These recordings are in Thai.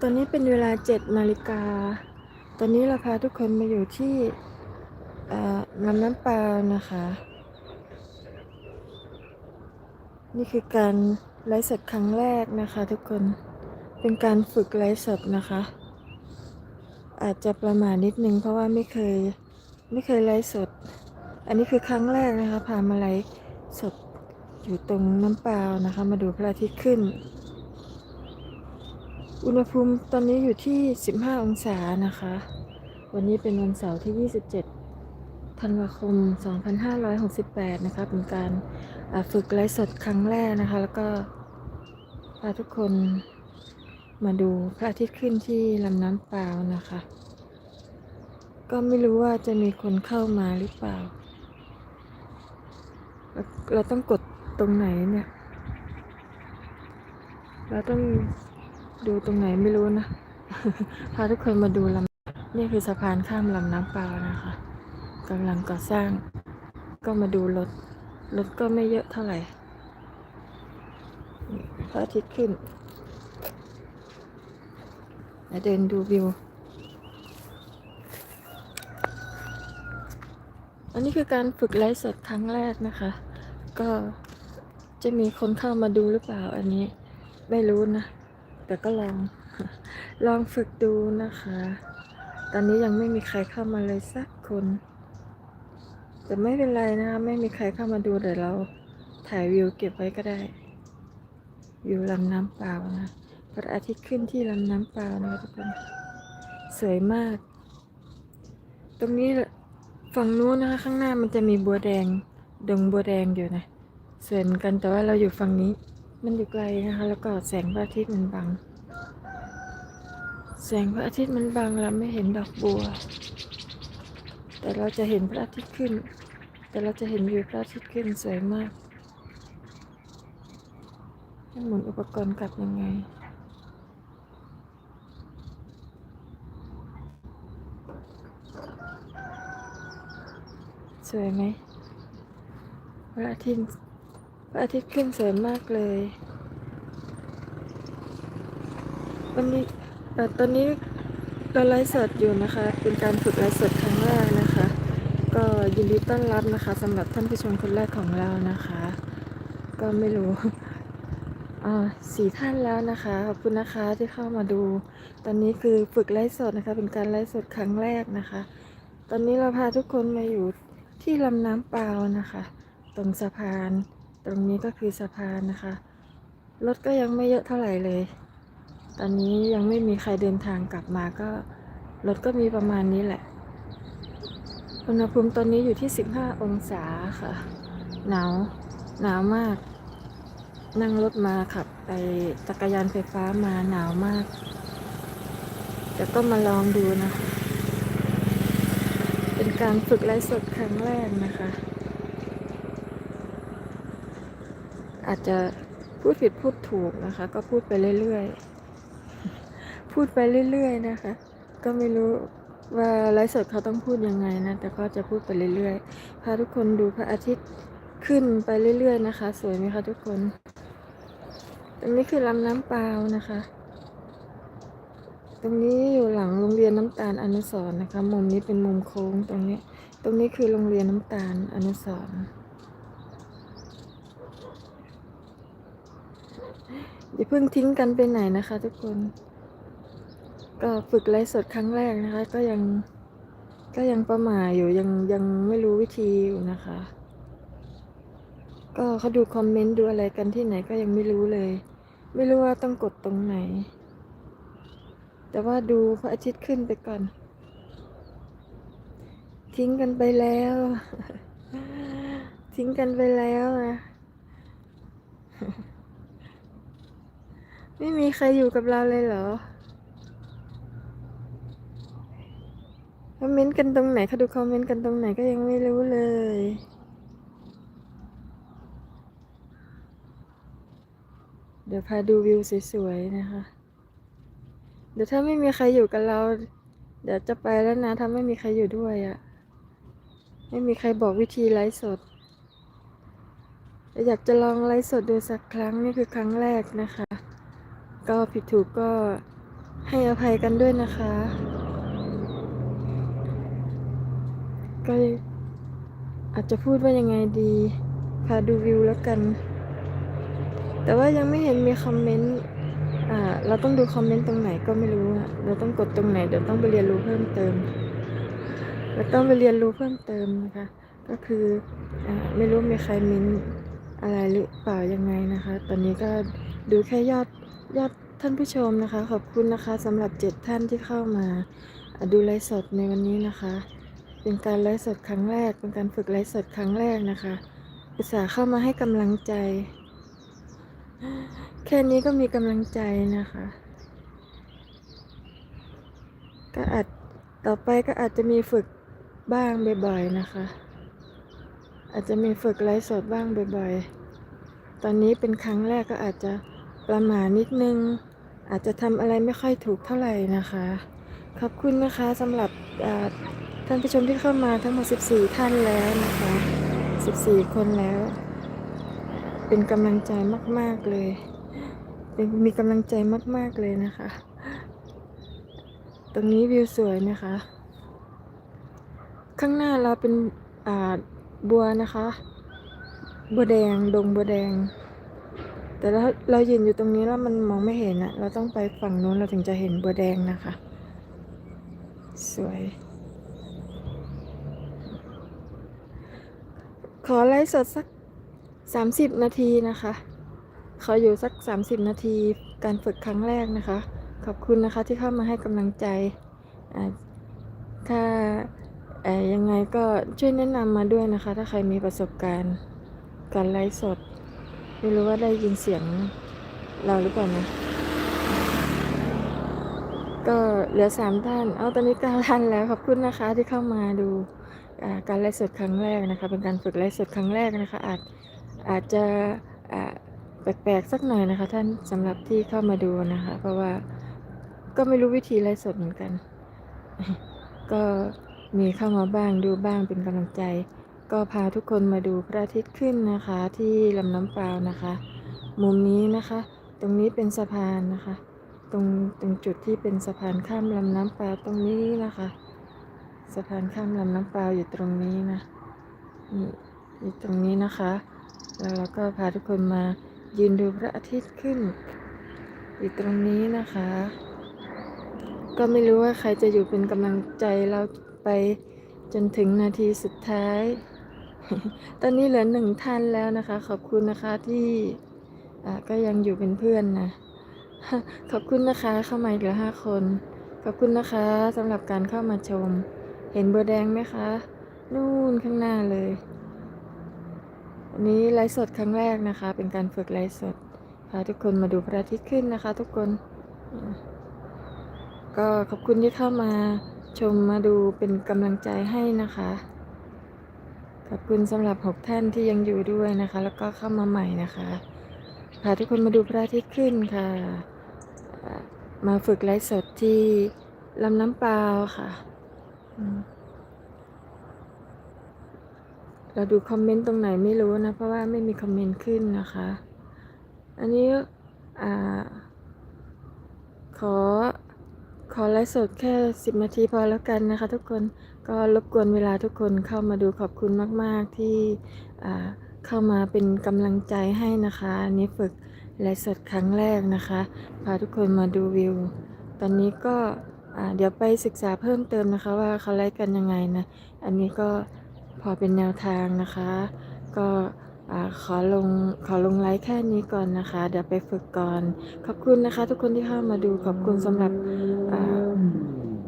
ตอนนี้เป็นเวลาเจ็ดนาฬิกา ตอนนี้เราพาทุกคนมาอยู่ที่ลำน้ำปานะคะ นี่คือการไลฟ์สดครั้งแรกนะคะ ทุกคน เป็นการฝึกไลฟ์สดนะคะ อาจจะประมาทนิดนึงเพราะว่าไม่เคยไม่เคยไลฟ์สด อันนี้คือครั้งแรกนะคะ พามาไลฟ์สดอยู่ตรงน้ำเปล่านะคะ มาดูพระอาทิตย์ขึ้น อุณหภูมิตอนนี้อยู่ที่ 15 องศานะคะ วันนี้เป็นวันเสาร์ที่ 27 ธันวาคม 2568 นะคะ เป็นการฝึกไลฟ์สดครั้งแรกนะคะ แล้วก็พาทุกคนมาดูพระอาทิตย์ขึ้นที่ลำน้ำเปล่านะคะ ก็ไม่รู้ว่าจะมีคนเข้ามาหรือเปล่า เราต้องกดตรงไหนเนี่ย เราต้อง ดูตรงไหนไม่รู้นะ พาทุกคนมาดูลำนี่คือสะพานข้ามลำน้ำเปล่านะคะกำลังก่อสร้าง ก็มาดูรถ รถก็ไม่เยอะเท่าไหร่พระอาทิตย์ขึ้นแล้วเดินดูวิว อันนี้คือการฝึกไลฟ์สดครั้งแรกนะคะ ก็จะมีคนเข้ามาดูหรือเปล่าอันนี้ไม่รู้นะ แต่ก็ลองลองฝึกดูนะคะ ตอนนี้ยังไม่มีใครเข้ามาเลยสักคน แต่ไม่เป็นไรนะคะไม่มีใครเข้ามาดูเดี๋ยวเราถ่ายวิวเก็บไว้ก็ได้ วิวลำน้ำเปล่านะพระอาทิตย์ขึ้นที่ลำน้ำเปล่านะทุกคนสวยมาก ตรงนี้ฝั่งนู้นนะคะข้างหน้ามันจะมีบัวแดง ดงบัวแดงอยู่นะสวยเหมือนกันแต่ว่าเราอยู่ฝั่งนี้ มันอยู่ไกลนะคะ แล้วก็แสงพระอาทิตย์มันบัง แสงพระอาทิตย์มันบังเราไม่เห็นดอกบัว แต่เราจะเห็นพระอาทิตย์ขึ้น แต่เราจะเห็นวิวพระอาทิตย์ขึ้นสวยมากให้หมุนอุปกรณ์กลับยังไงสวยไหมพระอาทิตย์ อาทิตย์ขึ้นสวยมากเลยวันนี้ตอนนี้เราไลฟ์สดอยู่นะคะ เป็นการฝึกไลฟ์สดครั้งแรกนะคะ ก็ยินดีต้อนรับนะคะสำหรับท่านผู้ชมคนแรกของเรานะคะ ก็ไม่รู้อ่าสี่ท่านแล้วนะคะขอบคุณนะคะที่เข้ามาดู ตอนนี้คือฝึกไลฟ์สดนะคะ เป็นการไลฟ์สดครั้งแรกนะคะ ตอนนี้เราพาทุกคนมาอยู่ที่ลำน้ำเปล่านะคะ ตรงสะพาน ตรงนี้ก็คือสะพานนะคะ รถก็ยังไม่เยอะเท่าไหร่เลย ตอนนี้ยังไม่มีใครเดินทางกลับมาก็รถก็มีประมาณนี้แหละ อุณหภูมิตอนนี้อยู่ที่ 15 องศาค่ะ หนาว หนาวมาก นั่งรถมาขับไปจักรยานไฟฟ้ามาหนาวมาก แต่ก็มาลองดูนะคะ เป็นการฝึกไลฟ์สดครั้งแรกนะคะ อาจจะพูดผิดพูดถูกนะคะ ก็พูดไปเรื่อยๆ พูดไปเรื่อยๆนะคะ ก็ไม่รู้ว่าไลฟ์สดเขาต้องพูดยังไงนะ แต่ก็จะพูดไปเรื่อยๆ พาทุกคนดูพระอาทิตย์ขึ้นไปเรื่อยๆนะคะ สวยไหมคะทุกคน ตรงนี้คือลำน้ำเปล่านะคะ ตรงนี้อยู่หลังโรงเรียนน้ำตาลอนุสร์นะคะ มุมนี้เป็นมุมโค้งตรงนี้ ตรงนี้คือโรงเรียนน้ำตาลอนุสรณ์ อย่าเพิ่งทิ้งกันไปไหนนะคะ ทุกคน ก็ฝึกไลฟ์สดครั้งแรกนะคะ ก็ยังก็ยังประหม่าอยู่ยังยังไม่รู้วิธีอยู่นะคะ ก็เขาดูคอมเมนต์ดูอะไรกันที่ไหนก็ยังไม่รู้เลย ไม่รู้ว่าต้องกดตรงไหน แต่ว่าดูพระอาทิตย์ขึ้นไปก่อน ทิ้งกันไปแล้ว ทิ้งกันไปแล้วนะ ไม่มีใครอยู่กับเราเลยเหรอคอมเมนต์กันตรงไหนเขาดูคอมเมนต์กันตรงไหนก็ยังไม่รู้เลยเดี๋ยวพาดูวิวสวยๆนะคะ เดี๋ยวถ้าไม่มีใครอยู่กับเรา เดี๋ยวจะไปแล้วนะ ถ้าไม่มีใครอยู่ด้วยอะ่ะ ไม่มีใครบอกวิธีไลฟ์สด อยากจะลองไลฟ์สดดูสักครั้งนี่คือครั้งแรกนะคะ ก็ผิดถูกก็ให้อภัยกันด้วยนะคะ ก็อาจจะพูดว่ายังไงดี พาดูวิวแล้วกัน แต่ว่ายังไม่เห็นมีคอมเมนต์ อ่า เราต้องดูคอมเมนต์ตรงไหนก็ไม่รู้อะเราต้องกดตรงไหน เดี๋ยวต้องไปเรียนรู้เพิ่มเติม เราต้องไปเรียนรู้เพิ่มเติมนะคะ ก็คืออ่าไม่รู้มีใครเมินอะไรหรือเปล่ายังไงนะคะ ตอนนี้ก็ดูแค่ยอด ยอดท่านผู้ชมนะคะ ขอบคุณนะคะสำหรับเจ็ดท่านที่เข้ามาดูไลฟ์สดในวันนี้นะคะ เป็นการไลฟ์สดครั้งแรก เป็นการฝึกไลฟ์สดครั้งแรกนะคะอุตส่าห์เข้ามาให้กำลังใจ แค่นี้ก็มีกำลังใจนะคะ ก็อาจต่อไปก็อาจจะมีฝึกบ้างบ่อยๆนะคะ อาจจะมีฝึกไลฟ์สดบ้างบ่อยๆ ตอนนี้เป็นครั้งแรกก็อาจจะ ประหมานิดนึง อาจจะทำอะไรไม่ค่อยถูกเท่าไหร่นะคะ ขอบคุณนะคะสำหรับท่านผู้ชมที่เข้ามาทั้งหมด 14 ท่านแล้วนะคะ 14 คนแล้ว เป็นกำลังใจมาก ๆ เลยเป็นมีกำลังใจมาก ๆ เลยนะคะ ตรงนี้วิวสวยนะคะ ข้างหน้าเราเป็นบัวนะคะ บัวแดง ดงบัวแดง แต่เราเรายืนอยู่ตรงนี้แล้วมันมองไม่เห็นอะเราต้องไปฝั่งนู้นเราถึงจะเห็นบัวแดงนะคะ สวย ขอไลฟ์สดสัก30นาทีนะคะ ขออยู่สัก30นาทีการฝึกครั้งแรกนะคะ ขอบคุณนะคะที่เข้ามาให้กำลังใจ ถ้ายังไงก็ช่วยแนะนำมาด้วยนะคะ ถ้าใครมีประสบการณ์การไลฟ์สด ไม่รู้ว่าได้ยินเสียงเราหรือเปล่านะ ก็เหลือสามท่าน เอาตอนนี้เก้าท่านแล้วขอบคุณนะคะที่เข้ามาดูการไลฟ์สดครั้งแรกนะคะ เป็นการฝึกไลฟ์สดครั้งแรกนะคะ อาจอาจจะแปลกๆสักหน่อยนะคะ ท่านสำหรับที่เข้ามาดูนะคะ เพราะว่าก็ไม่รู้วิธีไลฟ์สดเหมือนกัน ก็มีเข้ามาบ้างดูบ้างเป็นกำลังใจ ก็พาทุกคนมาดูพระอาทิตย์ขึ้นนะคะ ที่ลำน้ำเปล่านะคะ มุมนี้นะคะ ตรงนี้เป็นสะพานนะคะ ตรงตรงจุดที่เป็นสะพานข้ามลำน้ำเปล่าตรงนี้นะคะ สะพานข้ามลำน้ำเปล่าอยู่ตรงนี้นะนี่อยู่ตรงนี้นะคะ แล้วเราก็พาทุกคนมายืนดูพระอาทิตย์ขึ้น อยู่ตรงนี้นะคะ ก็ไม่รู้ว่าใครจะอยู่เป็นกำลังใจเราไปจนถึงนาทีสุดท้าย ตอนนี้เหลือหนึ่งท่านแล้วนะคะ ขอบคุณนะคะที่ก็ยังอยู่เป็นเพื่อนนะขอบคุณนะคะเข้ามาอีกแล้วห้าคน ขอบคุณนะคะสำหรับการเข้ามาชม เห็นเบอร์แดงไหมคะ นู่นข้างหน้าเลยอันนี้ไลฟ์สดครั้งแรกนะคะ เป็นการฝึกไลฟ์สดพาทุกคนมาดูพระอาทิตย์ขึ้นนะคะ ทุกคน ก็ขอบคุณที่เข้ามาชมมาดูเป็นกำลังใจให้นะคะ ขอบคุณสำหรับหกท่านที่ยังอยู่ด้วยนะคะ แล้วก็เข้ามาใหม่นะคะพาทุกคนมาดูพระอาทิตย์ขึ้นค่ะ มาฝึกไลฟ์สดที่ลำน้ำเปล่าค่ะ เราดูคอมเมนต์ตรงไหนไม่รู้นะ เพราะว่าไม่มีคอมเมนต์ขึ้นนะคะ อันนี้อขอ ขอไลฟ์สดแค่ 10 นาทีพอแล้วกันนะคะ ทุกคนก็รบกวนเวลาทุกคนเข้ามาดูขอบคุณมาก ๆ ที่เข้ามาเป็นกำลังใจให้นะคะนี้ฝึกไลฟ์สดครั้งแรกนะคะ พาทุกคนมาดูวิว ตอนนี้ก็เดี๋ยวไปศึกษาเพิ่มเติมนะคะ ว่าเขาไลฟ์กันยังไงนะ อันนี้ก็พอเป็นแนวทางนะคะ ก็ ขอลงขอลงไลค์แค่นี้ก่อนนะคะ เดี๋ยวไปฝึกก่อน ขอบคุณนะคะ ทุกคนที่เข้ามาดูขอบคุณสำหรับ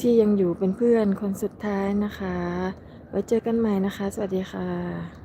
ที่ยังอยู่เป็นเพื่อนคนสุดท้ายนะคะ ไว้เจอกันใหม่นะคะ สวัสดีค่ะ